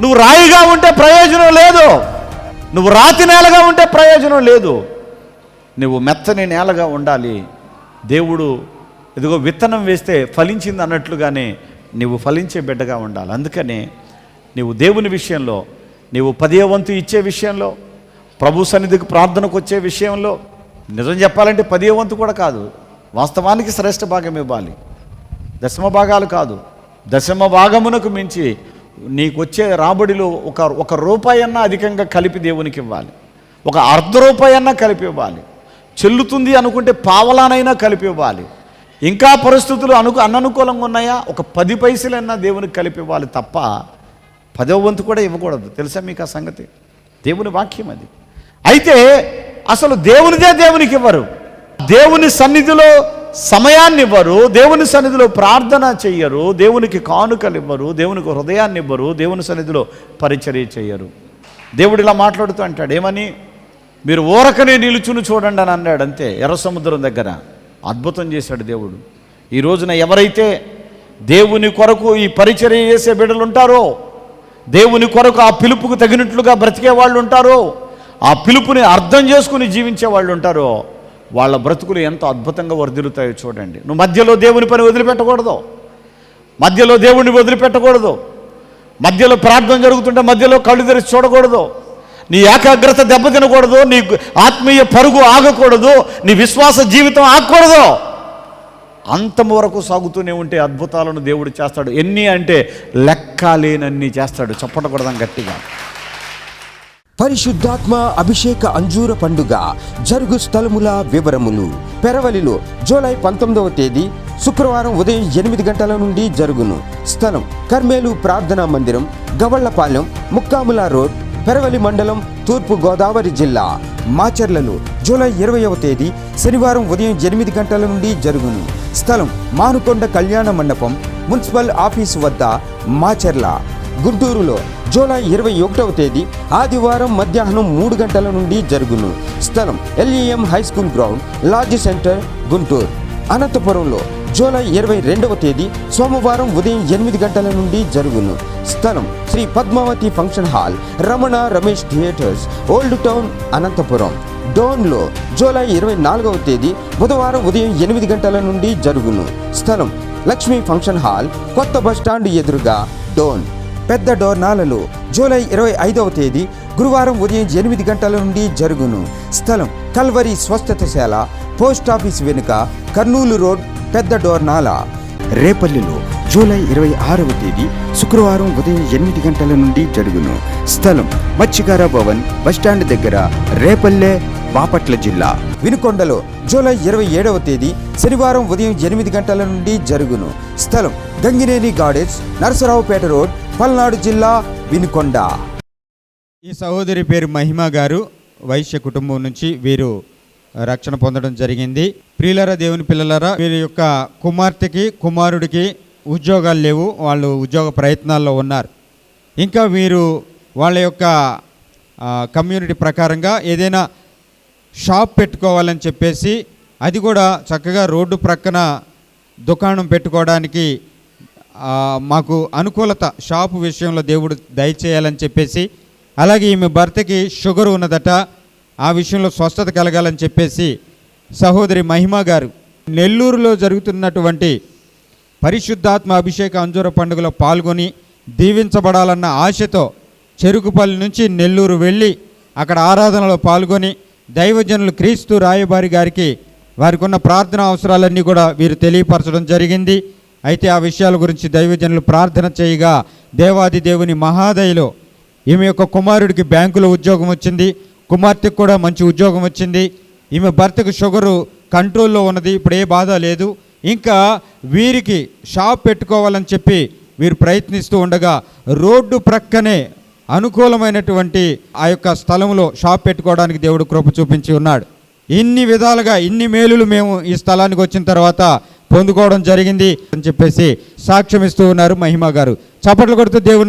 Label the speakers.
Speaker 1: నువ్వు రాయిగా ఉంటే ప్రయోజనం లేదు. నువ్వు రాతి నేలగా ఉంటే ప్రయోజనం లేదు. నువ్వు మెత్తని నేలగా ఉండాలి. దేవుడు ఇదిగో విత్తనం వేస్తే ఫలించింది అన్నట్లుగానే నువ్వు ఫలించే బిడ్డగా ఉండాలి. అందుకనే నీవు దేవుని విషయంలో నీవు పదే వంతు ఇచ్చే విషయంలో ప్రభు సన్నిధికి ప్రార్థనకు వచ్చే విషయంలో నిజం చెప్పాలంటే పదే వంతు కూడా కాదు. వాస్తవానికి శ్రేష్ఠ భాగం ఇవ్వాలి. దశమ భాగాలు కాదు. దశమ భాగమునకు మించి నీకు వచ్చే రాబడిలో ఒక ఒక రూపాయి అన్నా అధికంగా కలిపి దేవునికి ఇవ్వాలి ఒక అర్ధ రూపాయి అన్నా కలిపి ఇవ్వాలి చెల్లుతుంది అనుకుంటే పావలానైనా కలిపి ఇవ్వాలి ఇంకా పరిస్థితులు అను అననుకూలంగా ఉన్నాయా? ఒక పది పైసలైనా దేవునికి కలిపి ఇవ్వాలి తప్ప పదవ వంతు కూడా ఇవ్వకూడదు. తెలుసా మీకు ఆ సంగతి? దేవుని వాక్యం అది. అయితే అసలు దేవునిదే దేవునికి ఇవ్వరు దేవుని సన్నిధిలో సమయాన్ని ఇవ్వరు దేవుని సన్నిధిలో ప్రార్థన చెయ్యరు దేవునికి కానుకలు ఇవ్వరు దేవునికి హృదయాన్ని ఇవ్వరు దేవుని సన్నిధిలో పరిచర్య చెయ్యరు. దేవుడు ఇలా మాట్లాడుతూ అంటాడు ఏమని? మీరు ఊరకనే నిలుచుని చూడండి అని అన్నాడు అంతే. ఎర్ర సముద్రం దగ్గర అద్భుతం చేశాడు దేవుడు. ఈ రోజున ఎవరైతే దేవుని కొరకు ఈ పరిచర్య చేసే బిడ్డలు ఉంటారో దేవుని కొరకు ఆ పిలుపుకు తగినట్లుగా బ్రతికే వాళ్ళు ఉంటారో ఆ పిలుపుని అర్థం చేసుకుని జీవించే వాళ్ళు ఉంటారో వాళ్ళ బ్రతుకులు ఎంత అద్భుతంగా వర్ధిల్లుతాయో చూడండి. నువ్వు మధ్యలో దేవుని పని వదిలిపెట్టకూడదు. మధ్యలో దేవుడిని వదిలిపెట్టకూడదు. మధ్యలో ప్రార్థన జరుగుతుంటే మధ్యలో కళ్ళు తెరిచి చూడకూడదు. నీ ఏకాగ్రత దెబ్బతినకూడదు. నీ ఆత్మీయ పరుగు ఆగకూడదు. నీ విశ్వాస జీవితం ఆగకూడదు. అంతం వరకు సాగుతూనే ఉంటే అద్భుతాలను దేవుడు చేస్తాడు. ఎన్ని అంటే లెక్క లేనన్ని చేస్తాడు చెప్పకూడదాం గట్టిగా.
Speaker 2: పరిశుద్ధాత్మ అభిషేక అంజూర పండుగ జరుగు స్థలముల వివరములు. పెరవలిలో జూలై పంతొమ్మిదవ తేదీ శుక్రవారం ఉదయం ఎనిమిది గంటల నుండి జరుగును. స్థలం కర్మేలు ప్రార్థనా మందిరం గవళ్ళపాలెం ముక్కాముల రోడ్ పెరవలి మండలం తూర్పు గోదావరి జిల్లా. మాచర్లలో జూలై ఇరవయవ తేదీ శనివారం ఉదయం ఎనిమిది గంటల నుండి జరుగును. స్థలం మానుకొండ కళ్యాణ మండపం మున్సిపల్ ఆఫీసు వద్ద మాచర్ల. గుంటూరులో జూలై ఇరవై ఒకటవ తేదీ ఆదివారం మధ్యాహ్నం మూడు గంటల నుండి జరుగును. స్థలం LEM high school ground lodge centre Guntur. అనంతపురంలో జూలై ఇరవై రెండవ తేదీ సోమవారం ఉదయం ఎనిమిది గంటల నుండి జరుగును. స్థలం Shri Padmavathi function hall Ramana Ramesh theatres old town Anantapuram. డోన్లో July ఇరవై నాలుగవ తేదీ బుధవారం ఉదయం ఎనిమిది గంటల నుండి జరుగును. స్థలం లక్ష్మీ ఫంక్షన్ హాల్ కొత్త బస్టాండ్ ఎదురుగా డోన్. పెద్ద డోర్నాలలో జూలై ఇరవై ఐదవ తేదీ గురువారం ఉదయం ఎనిమిది గంటల నుండి జరుగును. స్థలం కల్వరి స్వస్థతశాల పోస్ట్ ఆఫీస్ వెనుక కర్నూలు రోడ్ పెద్ద డోర్నాల. రేపల్లిలో జూలై ఇరవై ఆరవ తేదీ శుక్రవారం ఉదయం ఎనిమిది గంటల నుండి జరుగును. స్థలం మత్స్యకార భవన్ బస్టాండ్ దగ్గర రేపల్లె బాపట్ల జిల్లా. వినుకొండలో జూలై ఇరవై ఏడవ తేదీ శనివారం ఉదయం ఎనిమిది గంటల నుండి జరుగును. స్థలం గంగినేని గార్డెన్స్ నరసరావుపేట రోడ్ పల్నాడు జిల్లా వినుకొండ.
Speaker 3: ఈ సహోదరి పేరు మహిమ గారు. వైశ్య కుటుంబం నుంచి వీరు రక్షణ పొందడం జరిగింది. ప్రియులరా దేవుని పిల్లలరా వీరి యొక్క కుమార్తెకి కుమారుడికి ఉద్యోగాలు లేవు. వాళ్ళు ఉద్యోగ ప్రయత్నాల్లో ఉన్నారు. ఇంకా వీరు వాళ్ళ యొక్క కమ్యూనిటీ ప్రకారంగా ఏదైనా షాప్ పెట్టుకోవాలని చెప్పేసి అది కూడా చక్కగా రోడ్డు ప్రక్కన దుకాణం పెట్టుకోవడానికి మాకు అనుకూలత షాపు విషయంలో దేవుడు దయచేయాలని చెప్పేసి అలాగే ఈమె భర్తకి షుగర్ ఉన్నదట ఆ విషయంలో స్వస్థత కలగాలని చెప్పేసి సహోదరి మహిమ గారు నెల్లూరులో జరుగుతున్నటువంటి పరిశుద్ధాత్మ అభిషేక అంజూర పండుగలో పాల్గొని దీవించబడాలన్న ఆశతో చెరుకుపల్లి నుంచి నెల్లూరు వెళ్ళి అక్కడ ఆరాధనలో పాల్గొని దైవజనులు క్రీస్తు రాయబారి గారికి వారికి ఉన్న ప్రార్థన అవసరాలన్నీ కూడా వీరు తెలియపరచడం జరిగింది. అయితే ఆ విషయాల గురించి దైవజనులు ప్రార్థన చేయగా దేవాది దేవుని మహాదయలో ఈమె యొక్క కుమారుడికి బ్యాంకులో ఉద్యోగం వచ్చింది. కుమార్తెకు కూడా మంచి ఉద్యోగం వచ్చింది. ఈమె భర్తకు షుగరు కంట్రోల్లో ఉన్నది. ఇప్పుడు ఏ బాధ లేదు. ఇంకా వీరికి షాప్ పెట్టుకోవాలని చెప్పి వీరు ప్రయత్నిస్తూ ఉండగా రోడ్డు ప్రక్కనే అనుకూలమైనటువంటి ఆ యొక్క స్థలంలో షాప్ పెట్టుకోవడానికి దేవుడు కృప చూపించి ఉన్నాడు. ఇన్ని విధాలుగా ఇన్ని మేలులు మేము ఈ స్థలానికి వచ్చిన తర్వాత పొందుకోవడం జరిగింది అని చెప్పేసి సాక్ష్యం ఇస్తూ ఉన్నారు మహిమ గారు. చప్పట్లు కొడుతూ దేవుని